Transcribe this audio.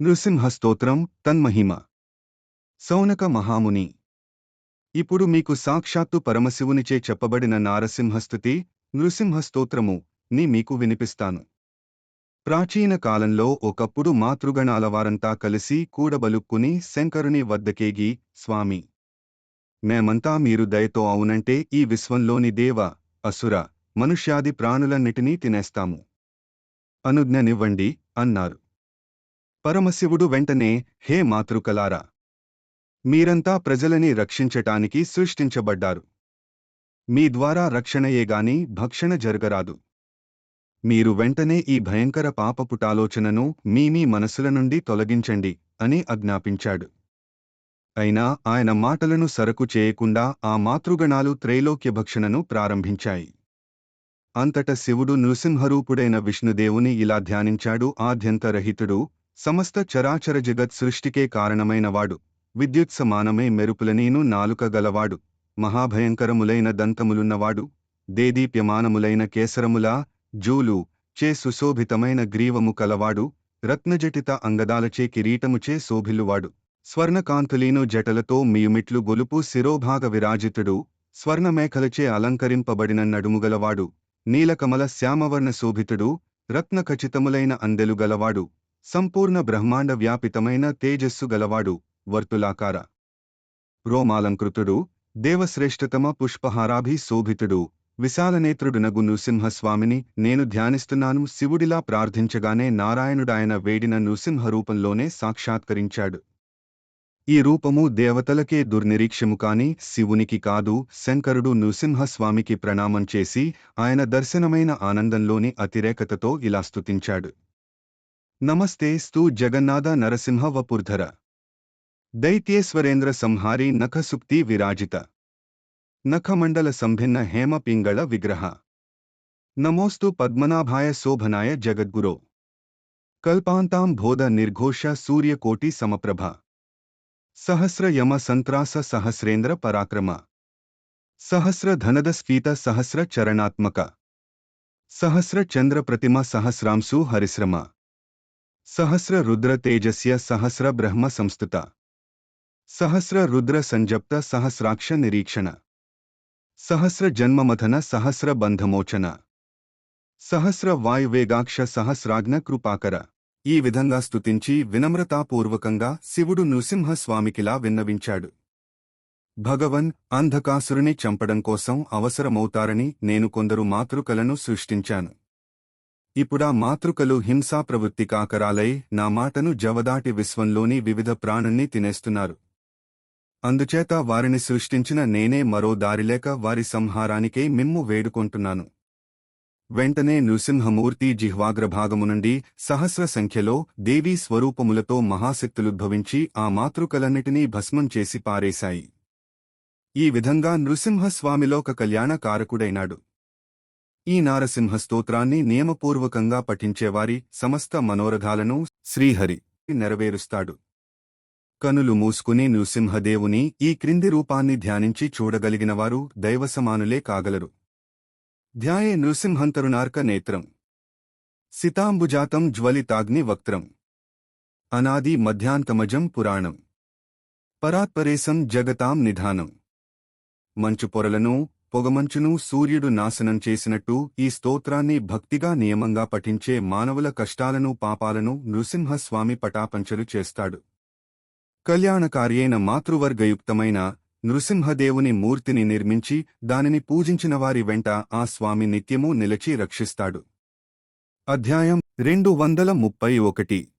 నృసింహస్తోత్రం తన్మహిమ. సౌనక మహాముని. ఇప్పుడు మీకు సాక్షాత్తు పరమశివునిచే చెప్పబడిన నారసింహస్థుతి నృసింహస్తోత్రము ని మీకు వినిపిస్తాను. ప్రాచీన కాలంలో ఒకప్పుడు మాతృగణాల వారంతా కలిసి కూడబలుక్కుని శంకరుని వద్దకేగి స్వామి! మేమంతా మీరు దయతో అవునంటే ఈ విశ్వంలోని దేవ అసుర మనుష్యాది ప్రాణులన్నిటినీ తినేస్తాము. అనుజ్ఞనివ్వండి అన్నారు. పరమశివుడు వెంటనే హే మాతృకలారా! మీరంతా ప్రజలని రక్షించటానికి సృష్టించబడ్డారు. మీ ద్వారా రక్షణయేగాని భక్షణ జరగరాదు. మీరు వెంటనే ఈ భయంకర పాపపుటాలోచనను మీ మీ మనసుల నుండి తొలగించండి అని ఆజ్ఞాపించాడు. అయినా ఆయన మాటలను సరకు చేయకుండా ఆ మాతృగణాలు త్రైలోక్య భక్షణను ప్రారంభించాయి. అంతట శివుడు నృసింహరూపుడైన విష్ణుదేవుని ఇలా ధ్యానించాడు ఆద్యంతరహితుడు సమస్త చరాచర జగత్ సృష్టికే కారణమైనవాడు. విద్యుత్ సమానమే మెరుపులనీను నాలుక గలవాడు. మహాభయంకరములైన దంతములున్నవాడు. దేదీప్యమానములైన కేసరములా జూలు చే సుశోభితమైన గ్రీవము కలవాడు. రత్నజటిత అంగదాలచే కిరీటముచే శోభిల్లువాడు స్వర్ణకాంతులీను జటలతో మియుమిట్లు గొలుపు శిరోభాగ విరాజితుడు. స్వర్ణమేఖలచే అలంకరింపబడిన నడుముగలవాడు నీలకమల శ్యామవర్ణ శోభితుడు. రత్నఖచితములైన అందెలు గలవాడు. సంపూర్ణ బ్రహ్మాండ వ్యాపితమైన తేజస్సు గలవాడు వర్తులాకార. రోమాలంకృతుడు దేవశ్రేష్ఠతమ పుష్పహారాభి శోభితుడు విశాలనేత్రుడునగు నృసింహస్వామిని నేను ధ్యానిస్తున్నాను శివుడిలా ప్రార్థించగానే నారాయణుడాయన వేడిన నృసింహ రూపంలోనే సాక్షాత్కరించాడు. ఈ రూపము దేవతలకే దుర్నిరీక్షము కాని శివునికి కాదు శంకరుడు నృసింహస్వామికి ప్రణామం చేసి ఆయన దర్శనమైన ఆనందంలోని అతిరేకతతో ఇలా స్తుతించాడు. नमस्ते स्तू जगन्नाथ नरसिंह वपुर्धर। दैत्येस्वरेन्द्र संहारी नखसुक्ति विराजित। नखमंडल संभिन्न हेम पिंग विग्रह। नमोस्तु पद्मनाभाय शोभनाय जगद्गुरो। कल्पांतां भोद निर्घोष सूर्यकोटि समप्रभ। सहस्र यम संत्रास सहस्रेन्द्र पराक्रम। सहस्र धनद स्फीत सहस्र चरणात्मक। सहस्र चंद्र प्रतिमा सहस्रांसु हरिश्रमा। సహస్ర రుద్ర తేజస్య సహస్ర బ్రహ్మ సంస్థుత సహస్ర రుద్ర సంజప్త సహస్రాక్ష నిరీక్షణ. సహస్ర జన్మమథన సహస్ర బంధమోచన. సహస్ర వాయువేగాక్ష సహస్రాజ్ఞ కృపాకర. ఈ విధంగా స్తుతించి వినమ్రతాపూర్వకంగా శివుడు నృసింహస్వామికిలా విన్నవించాడు. భగవన్ అంధకాసురుని చంపడం కోసం అవసరమవుతారని నేను కొందరు మాతృకలను సృష్టించాను. ఇప్పుడా మాతృకలు హింసా ప్రవృత్తి కాకరాలై నా మాటను జవదాటి విశ్వంలోని వివిధ ప్రాణుణ్ణి తినేస్తున్నారు. అందుచేత వారిని సృష్టించిన నేనే మరో దారిలేక వారి సంహారానికై మిమ్ము వేడుకొంటున్నాను. వెంటనే నృసింహమూర్తి జిహ్వాగ్రభాగము నుండి సహస్ర సంఖ్యలో దేవీ స్వరూపములతో మహాశక్తులుద్భవించి ఆ మాతృకలన్నిటినీ భస్మం చేసి పారేశాయి. ఈ విధంగా నృసింహస్వామిలోక కళ్యాణకారకుడైనాడు. ఈ నారసింహ స్తోత్రాన్ని నియమపూర్వకంగా పఠించేవారి సమస్త మనోరథాలను శ్రీహరి నెరవేరుస్తాడు. కనులు మూసుకుని నృసింహదేవుని ఈ క్రింది రూపాన్ని ధ్యానించి చూడగలిగినవారు దైవసమానులే కాగలరు. ధ్యాయే నృసింహంతరుణార్క నేత్రం. సితాంబుజాతం జ్వలితాగ్ని వక్త్రం. అనాది మధ్యాంతమజం పురాణం. పరాత్పరేశం జగతాం నిధానం. మంచు పొరలను పొగమంచును సూర్యుడు నాశనం చేసినట్టు ఈ స్తోత్రాన్ని భక్తిగా నియమంగా పఠించే మానవుల కష్టాలను పాపాలను నృసింహస్వామి పటాపంచలు చేస్తాడు. కళ్యాణకార్యైన మాతృవర్గయుక్తమైన నృసింహదేవుని మూర్తిని నిర్మించి దానిని పూజించిన వారి వెంట ఆ స్వామి నిత్యమూ నిలచి రక్షిస్తాడు. అధ్యాయం రెండు వందల ముప్పై ఒకటి.